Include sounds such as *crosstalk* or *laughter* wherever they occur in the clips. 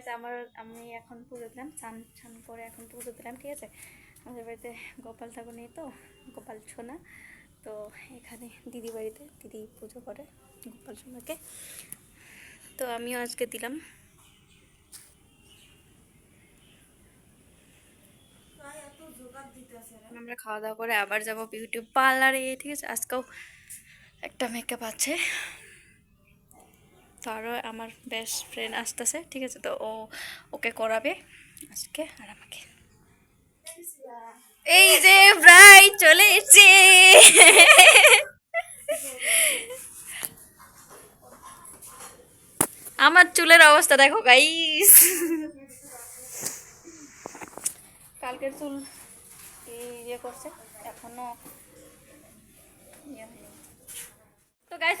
Guys আমার, আমি এখন পুজো দিলাম চান চান করে এখন পুজো দিলাম, ঠিক আছে? আমাদের বাড়িতে গোপাল ঠাকুর নেই তো, গোপাল সোনা তো এখানে দিদি বাড়িতে, দিদি পুজো করে গোপাল সোনাকে তো আমিও আজকে দিলাম। আমরা খাওয়া দাওয়া করে আবার যাব বিউটি পার্লারে ঠিক আছে? আজকেও একটা মেকআপ আছে। তো আরও আমার বেস্ট ফ্রেন্ড আসতেছে, ঠিক আছে? তো ও ওকে করাবে আজকে আর আমাকে। এই যে ব্রাইড চলে এসছে। আমার চুলের অবস্থা দেখো গাইস কালকের চুল এই ইয়ে করছে, এখনও ইয়ে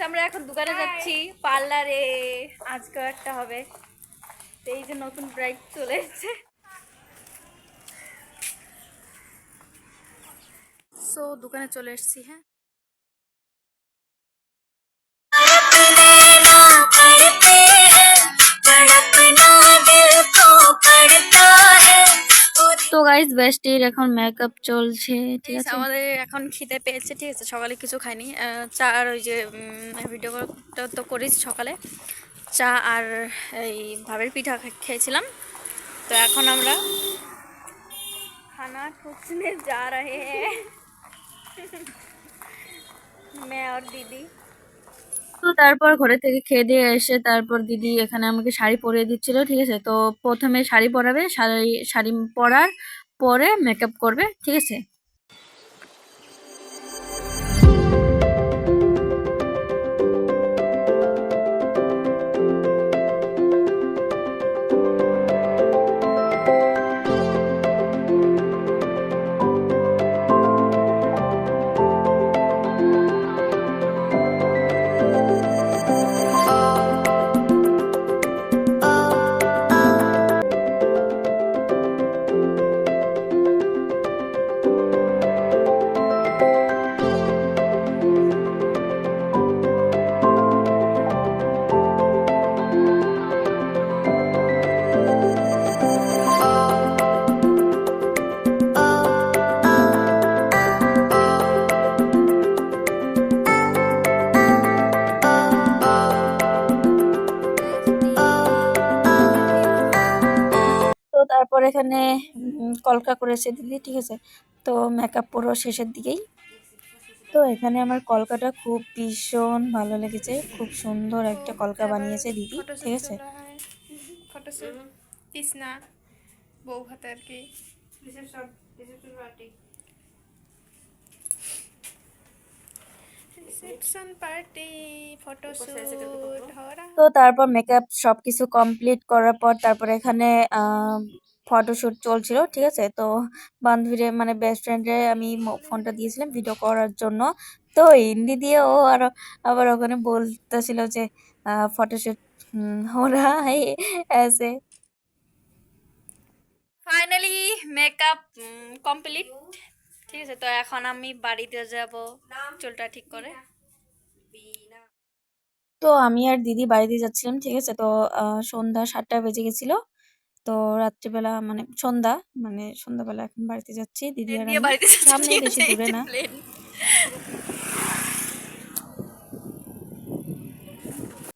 আমরা এখন দোকানে যাচ্ছি। পার্লারে আজকেও একটা হবে। তো এই যে নতুন ব্রাইড চলে এসেছে। সো দোকানে চলে এসেছি হ্যাঁ? তো গাইস বেস্টির এখন মেকআপ চলছে ঠিক আছে আমাদের এখন খিদে পেয়েছে ঠিক আছে সকালে কিছু খাইনি আহ, চা আর ওই যে ভিডিও তো করিস সকালে চা আর এই ভাবের পিঠা খা- খেয়েছিলাম তো এখন আমরা खाना ठूसने जा रहे हैं *laughs* मैं और दीदी তো তারপর ঘরে থেকে খেয়ে দিয়ে এসে তারপর দিদি এখানে আমাকে শাড়ি পরিয়ে দিচ্ছিল, ঠিক আছে? তো প্রথমে শাড়ি পরাবে, শাড়ি শাড়ি পরার পরে মেকআপ করবে, ঠিক আছে? তারপর এখানে কলকা করেছে দিদি ঠিক আছে? তো মেকআপ পুরো শেষের দিকেই। তো এখানে আমার কলকাটা খুব ভীষণ ভালো লেগেছে। খুব সুন্দর একটা কলকা বানিয়েছে দিদি ঠিক আছে? তৃষ্ণা বউ হাতে আর কি। রিসেপশন পার্টি ফটোশ্যুট হরা তো তারপর মেকআপ সবকিছু কমপ্লিট করার পর তারপর এখানে ফটোশ্যুট চলছিল, ঠিক আছে? তো বান্ধবীরে মানে বেস্ট ফ্রেন্ডে আমি ফোনটা দিয়েছিলাম ভিডিও করার জন্য। তো হিন্দি দিয়ে ও আরও আবার ওখানে বলতেছিল যে ফটোশ্যুট ওরা এসে ফাইনালি মেকআপ কমপ্লিট ঠিক আছে, তো এখন আমি বাড়িতে যাব। চুলটা ঠিক করে। তো আমি আর দিদি বাড়িতে যাচ্ছিলাম, ঠিক আছে? তো সন্ধ্যা সাতটা বেজে গেছিল। তো রাত্রিবেলা মানে সন্ধ্যা মানে সন্ধ্যাবেলা এখন বাড়িতে যাচ্ছি দিদি আর সামনে বেশি দূরে না।